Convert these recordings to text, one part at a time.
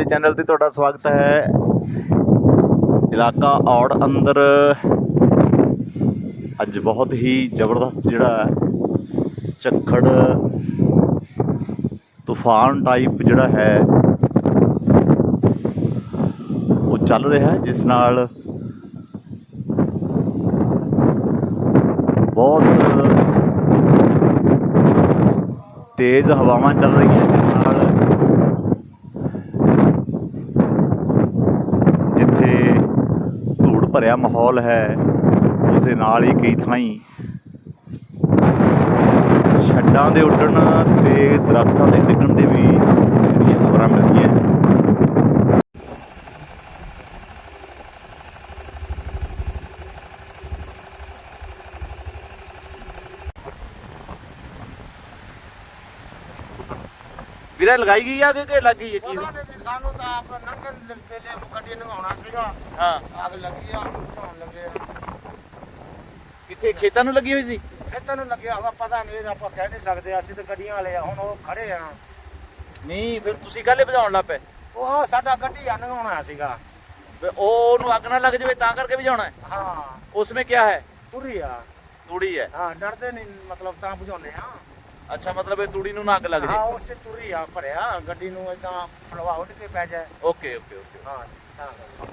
ਦੇ ਚੈਨਲ ਤੇ ਤੁਹਾਡਾ ਸਵਾਗਤ ਹੈ। ਇਲਾਕਾ ਔੜ ਅੰਦਰ ਅੱਜ ਬਹੁਤ ਹੀ ਜ਼ਬਰਦਸਤ ਜਿਹੜਾ ਹੈ, ਝੱਖੜ ਤੂਫਾਨ ਟਾਈਪ ਜਿਹੜਾ ਹੈ ਉਹ ਚੱਲ ਰਿਹਾ ਜਿਸ ਨਾਲ ਬਹੁਤ ਤੇਜ਼ ਹਵਾਵਾਂ ਚੱਲ ਰਹੀਆਂ ਜਿਸ ਨਾਲ ਭਰਿਆ ਮਾਹੌਲ ਹੈ ਉਸ ਦੇ ਨਾਲ ਹੀ ਕਈ ਥਾਈਂ ਛੱਡਾਂ ਦੇ ਉੱਡਣ ਤੇ ਦਰਖਤਾਂ ਦੇ ਡਿੱਗਣ ਦੇ ਵੀ ਜਿਹੜੀਆਂ ਖਬਰਾਂ ਮਿਲਦੀਆਂ। ਵੀਰੇ ਲਗਾਈ ਗਈ ਆ ਕਿ ਕਿ ਲੱਗ ਗਈ ਹੈ ਕੀ ਪਤਾ ਨਹੀਂ ਸਾਨੂੰ ਤਾਂ ਆਪ ਨੰਗਨ ਦੇ ਵੇਲੇ ਗੱਡੀ ਨਗਾਉਣਾ ਸੀਗਾ। ਹਾਂ। ਅੱਗ ਲੱਗੀ ਆ ਨਹਾਉਣ ਲੱਗੇ ਆ। ਕਿੱਥੇ? ਖੇਤਾਂ ਨੂੰ ਲੱਗੀ ਹੋਈ ਸੀ? ਖੇਤਾਂ ਨੂੰ ਲੱਗਿਆ ਵਾ ਪਤਾ ਨਹੀਂ ਆਪਾਂ ਕਹਿ ਨਹੀਂ ਸਕਦੇ ਅਸੀਂ ਤਾਂ ਗੱਡੀਆਂ ਵਾਲੇ ਆ ਹੁਣ ਉਹ ਖੜੇ ਆ। ਨਹੀਂ ਫਿਰ ਤੁਸੀਂ ਕੱਲੇ ਵਜਾਉਣ ਲੱਗ ਪਏ? ਉਹ ਸਾਡਾ ਗੱਡੀ ਆ ਨਗਾਉਣਾ ਸੀਗਾ। ਫਿਰ ਉਹ ਨੂੰ ਅੱਗ ਨਾ ਲੱਗ ਜਾਵੇ ਤਾਂ ਕਰਕੇ ਵਜਾਉਣਾ ਹੈ? ਹਾਂ। ਉਸਮੇ ਕੀ ਹੈ? ਤੁਰੀ ਆ। ਤੂੜੀ ਹੈ। ਹਾਂ ਡਰਦੇ ਨਹੀਂ ਮਤਲਬ ਤਾਂ ਬੁਝਾਉਨੇ ਆ। ਅੱਛਾ ਮਤਲਬ ਇਹ ਤੂੜੀ ਨੂੰ ਨਾ ਅੱਗ ਲੱਗ ਹਾਂ ਜੇ ਉਸ ਚ ਤੁਰੀ ਆ ਭਰਿਆ। ਗੱਡੀ ਨੂੰ ਇਦਾਂ ਫਲਵਾ ਉੱਡ ਕੇ ਪੈ ਜਾਏ। Okay okay okay. ਹਾਂ ਤਾਂ। ਕਰਕੇ।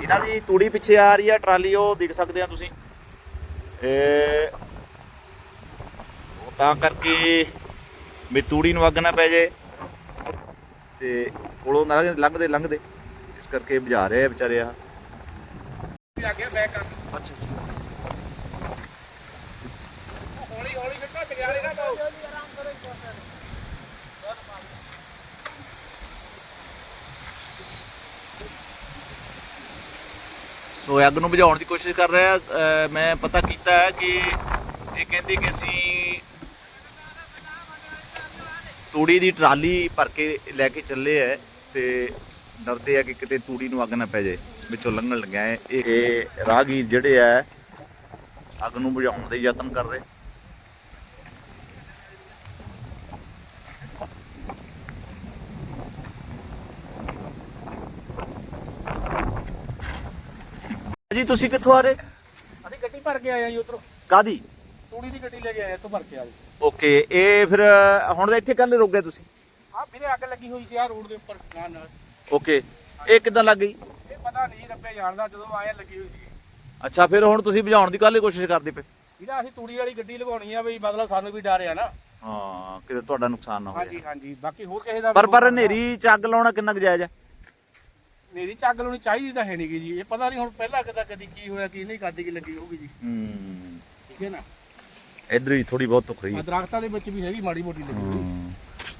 ਇਹਨਾਂ ਦੀ ਤੂੜੀ ਪਿੱਛੇ ਆ ਰਹੀ ਹੈ ਟਰਾਲੀ ਉਹ ਦੇਖ ਸਕਦੇ ਆ ਤੁਸੀਂ। ਇਹ ਉਹ ਤਾਂ ਕਰਕੇ ਵੀ ਤੂੜੀ ਨੂੰ ਅੱਗ ਨਾ ਪੈ ਜਾਏ। ਤੇ ਕੋਲੋਂ ਨਾ ਲੰਘਦੇ ਲੰਘਦੇ। ਇਸ ਕਰਕੇ ਬੁਝਾ ਰਹੇ ਆ ਵਿਚਾਰੇ ਆ। ਵੀ ਆ ਗਿਆ ਬੈਕ ਕਰ। ਅੱਛਾ ਹੌਲੀ ਹੌਲੀ ਫਿਰ ਘੱਟ ਗਿਆ ਨਾ ਬਾਉ ਸੋ ਅੱਗ ਨੂੰ ਬੁਝਾਉਣ ਦੀ ਕੋਸ਼ਿਸ਼ ਕਰ ਰਿਹਾ ਅਹ ਮੈਂ ਪਤਾ ਕੀਤਾ ਹੈ ਕਿ ਇਹ ਕਹਿੰਦੇ ਕਿ ਅਸੀਂ ਤੂੜੀ ਦੀ ਟਰਾਲੀ ਭਰ ਕੇ ਲੈ ਕੇ ਚੱਲੇ ਐ ਤੇ ਡਰਦੇ ਆ ਕਿ ਕਿਤੇ ਤੂੜੀ ਨੂੰ ਅੱਗ ਨਾ ਪੈ ਜਾਏ ਵਿੱਚੋਂ ਲੰਘਣ ਲੱਗਿਆ ਹੈ ਇਹ ਇਹ ਰਾਹਗੀਰ ਜਿਹੜੇ ਆ ਅੱਗ ਨੂੰ ਬੁਝਾਉਣ ਦੇ ਯਤਨ ਕਰ ਰਹੇ। ਜੀ ਤੁਸੀਂ ਕਿੱਥੋਂ ਆ ਰਹੇ? ਅਸੀਂ ਗੱਡੀ ਭਰ ਕੇ ਆਏ ਆ ਜੀ ਉਧਰੋਂ। ਕਾਦੀ ਤੂੜੀ ਦੀ ਗੱਡੀ ਲੈ ਕੇ ਆਏ ਇੱਥੋਂ ਭਰ ਕੇ ਆ ਜੀ ਓਕੇ ਇਹ ਫਿਰ ਹੁਣ ਤਾਂ ਇੱਥੇ ਕੱਲ ਰੁਕ ਗਏ ਤੁਸੀਂ? ਆ ਵੀਰੇ ਅੱਗ ਲੱਗੀ ਹੋਈ ਸੀ ਆ ਰੋਡ ਦੇ ਉੱਪਰ ਨਾਲ ਨਾਲ। ਓਕੇ ਇਹ ਕਿਦਾਂ ਲੱਗ ਗਈ? ਇਹ ਪਤਾ ਨਹੀਂ ਰੱਬੇ ਜਾਣਦਾ ਜਦੋਂ ਆਏ ਲੱਗੀ ਹੋਈ ਸੀ ਅੱਛਾ ਫਿਰ ਹੁਣ ਤੁਸੀਂ ਬੁਝਾਉਣ ਦੀ ਕੱਲ ਕੋਸ਼ਿਸ਼ ਕਰਦੇ ਪਏ? ਵੀਰਾ ਅਸੀਂ ਤੂੜੀ ਵਾਲੀ ਗੱਡੀ ਲਗਾਉਣੀ ਆ ਬਈ ਮਤਲਬ ਸਾਨੂੰ ਵੀ ਡਰ ਆ ਨਾ। ਹਾਂ ਕਿਤੇ ਤੁਹਾਡਾ ਨੁਕਸਾਨ ਨਾ ਹੋ ਹਾਂਜੀ ਜਾਏ। ਹਾਂਜੀ ਬਾਕੀ ਹੋਰ ਕਿਸੇ ਦਾ ਪਰ ਪਰ ਹਨੇਰੀ ਚ ਅੱਗ ਲਾਉਣਾ ਕਿੰਨਾ ਕੁ ਜਾਇਜ਼ ਹੈ ਨੇਰੀ ਚ ਅੱਗ ਲਾਉਣੀ ਚਾਹੀਦੀ ਤਾਂ ਹੈ ਨਹੀਂਗੀ ਜੀ। ਇਹ ਪਤਾ ਨਹੀਂ ਹੁਣ ਪਹਿਲਾਂ ਕਦਾ ਕਦੀ ਕੀ ਹੋਇਆ ਕੀ ਨਹੀਂ ਕਰਦੀ ਕੀ ਲੱਗੀ ਹੋਊਗੀ ਜੀ। ਹੂੰ। ਠੀਕ ਹੈ ਨਾ? ਇਧਰ ਵੀ ਥੋੜੀ ਬਹੁਤ ਰਹੀ ਆ ਦਰਖਤਾਂ ਦੇ ਵਿੱਚ ਵੀ ਹੈਗੀ ਮਾੜੀ ਮੋਟੀ ਲੱਗੀ ਹੋਈ।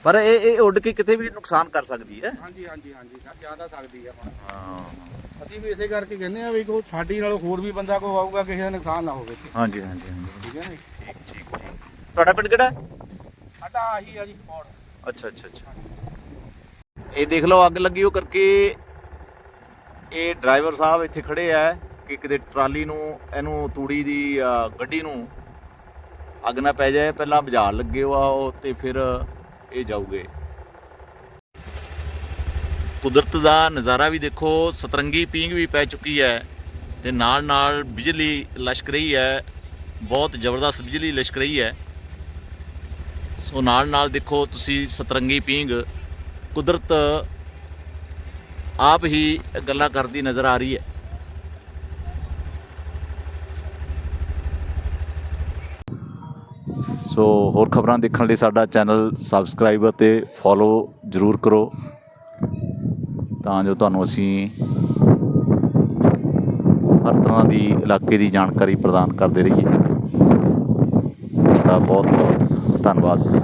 ਪਰ ਇਹ ਇਹ ਉੱਡ ਕੇ ਕਿਤੇ ਵੀ ਨੁਕਸਾਨ ਕਰ ਸਕਦੀ ਹੈ। ਹਾਂਜੀ ਹਾਂਜੀ ਹਾਂਜੀ ਸਰ ਜ਼ਿਆਦਾ ਸਕਦੀ ਹੁਣ। ਹਾਂ। ਅਸੀਂ ਵੀ ਇਸੇ ਕਰਕੇ ਕਹਿੰਦੇ ਆ ਵੀ ਕੋ ਸਾਡੀ ਨਾਲ ਹੋਰ ਵੀ ਬੰਦਾ ਕੋਈ ਆਊਗਾ ਕਿਸੇ ਦਾ ਨੁਕਸਾਨ ਨਾ ਹੋਵੇ। ਹਾਂਜੀ ਹਾਂਜੀ ਹਾਂਜੀ। ਠੀਕ ਹੈ ਨਾ ਜੀ? ਠੀਕ ਠੀਕ ਠੀਕ। ਤੁਹਾਡਾ ਪਿੰਡ ਕਿਹੜਾ? ਹੈ? ਸਾਡਾ ਆਹੀ ਆ ਜੀ ਫੋੜ ਅੱਛਾ ਅੱਛਾ ਅੱਛਾ। ਇਹ ਦੇਖ ਲਓ ਅੱਗ ਲੱਗੀ ਉਹ ਕਰਕੇ ਇਹ ਡਰਾਈਵਰ ਸਾਹਿਬ ਇੱਥੇ ਖੜੇ ਆ ਕਿ ਕਿਤੇ ਟਰਾਲੀ ਨੂੰ ਇਹਨੂੰ ਤੂੜੀ ਦੀ ਅ, ਗੱਡੀ ਨੂੰ ਅੱਗ ਨਾ ਪੈ ਜਾਏ। ਪਹਿਲਾਂ ਬਾਜ਼ਾਰ ਲੱਗੇ ਵਾ ਉਹ ਤੇ ਫਿਰ ਇਹ ਜਾਊਗੇ। ਕੁਦਰਤ ਦਾ ਨਜ਼ਾਰਾ ਵੀ ਦੇਖੋ, ਸਤਰੰਗੀ ਪੀਂਗ ਵੀ ਪੈ ਚੁੱਕੀ ਹੈ ਤੇ ਨਾਲ ਨਾਲ ਬਿਜਲੀ ਲਸ਼ਕ ਰਹੀ ਹੈ। ਬਹੁਤ ਜ਼ਬਰਦਸਤ ਬਿਜਲੀ ਲਸ਼ਕ ਰਹੀ ਹੈ। ਸੋ ਨਾਲ ਨਾਲ ਦੇਖੋ ਤੁਸੀਂ ਸਤਰੰਗੀ ਪੀਂਗ ਕੁਦਰਤ ਆਪ ਹੀ ਗੱਲਾਂ ਕਰਦੀ ਨਜ਼ਰ ਆ ਰਹੀ ਹੈ। ਸੋ ਹੋਰ ਖਬਰਾਂ ਦੇਖਣ ਲਈ ਸਾਡਾ ਚੈਨਲ ਸਬਸਕ੍ਰਾਈਬ ਅਤੇ ਫੋਲੋ ਜ਼ਰੂਰ ਕਰੋ। ਤਾਂ ਜੋ ਤੁਹਾਨੂੰ ਅਸੀਂ ਹਰ ਤਰ੍ਹਾਂ ਦੀ ਇਲਾਕੇ ਦੀ ਜਾਣਕਾਰੀ ਪ੍ਰਦਾਨ ਕਰਦੇ ਰਹੀਏ। ਤੁਹਾਡਾ ਬਹੁਤ ਬਹੁਤ ਧੰਨਵਾਦ।